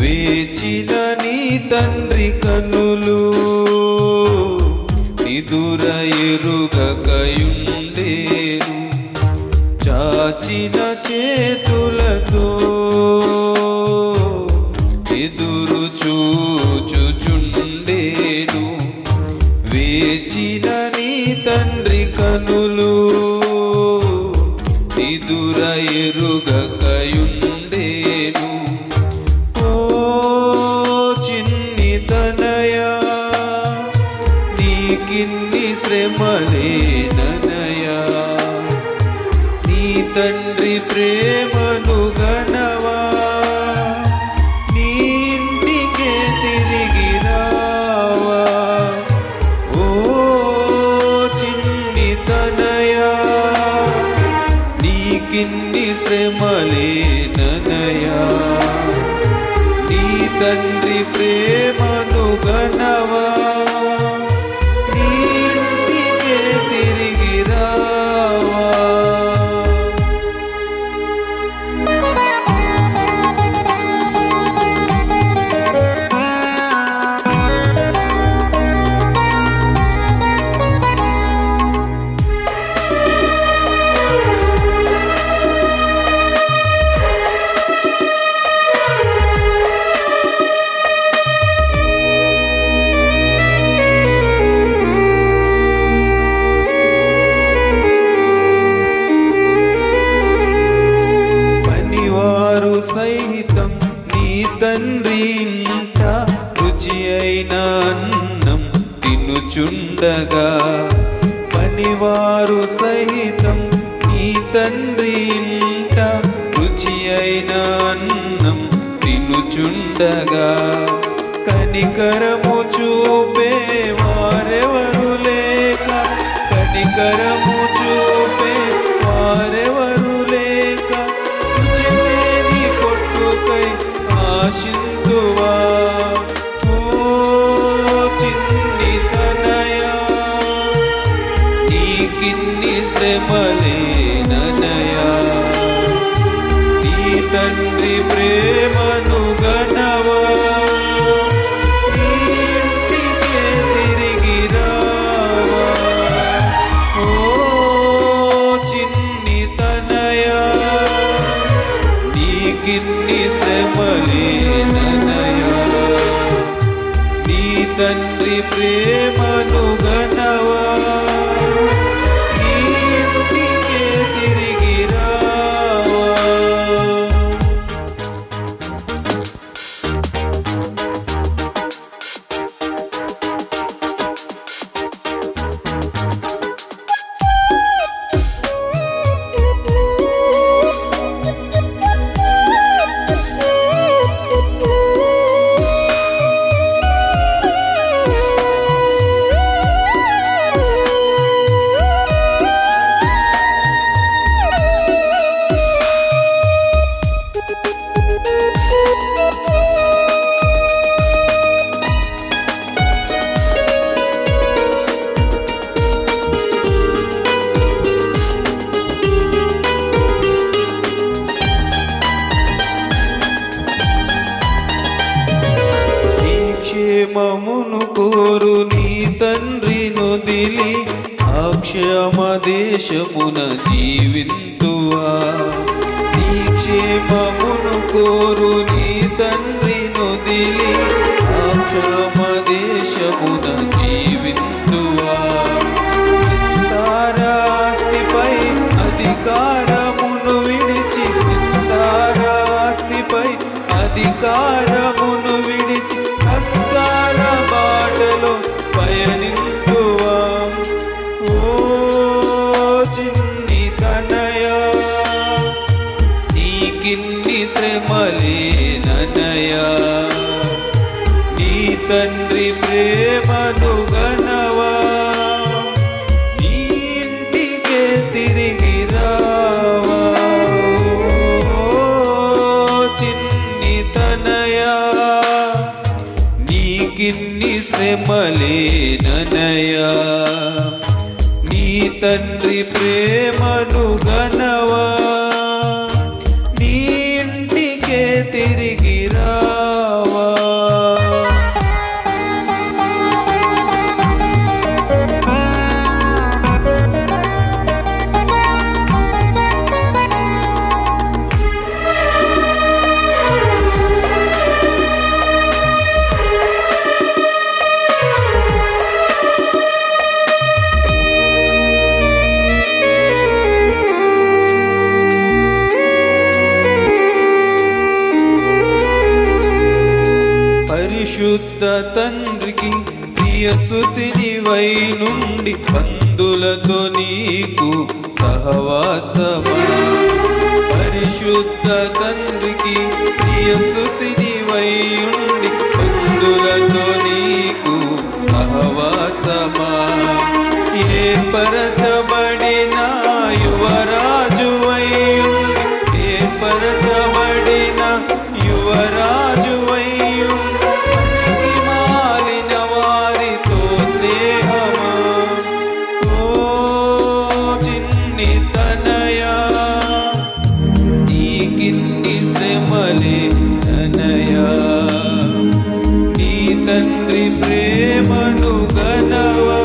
వేచిన తండ్రి కనులు నిదుర ఎరుగకయుండేరు. చాచిన చేతులతో ఎదురు చూచుచు గిన్ని శ్రమలే శ్రమలేననయా. నీ తండ్రి ప్రేమ వారు సహితం నీ తండ్రి ఇంట రుచి అయిన అన్నం తినుచుండగా. పనివారు సహితం నీ తండ్రి ఇంట రుచి అయిన అన్నం తినుచుండగా. కనికరము చూపే వారెవరు లేక కనికరము ఆశిందువా? ఓ చిన్ని తనయా నీకిన్ని క్షేమమును కోరు నీ తండ్రి నొదిలి అక్షమ దేశమున జీవింతువా. నీ క్షేమమును కోరు నీ తండ్రి నొదిలి అక్షమ నీకిన్ని శ్రమలేననయా నీ తండ్రి ప్రేమను గనవా. పిత తండ్రికి ప్రియసుతిని వై నుండి బంధులతో నీకు సహవాసమా. పరిశుద్ధ తండ్రికి ప్రియసుతిని వై నుండి బంధులతో నీకు సహవాసమా. ఏ పరచబడి ప్రేమను గనవ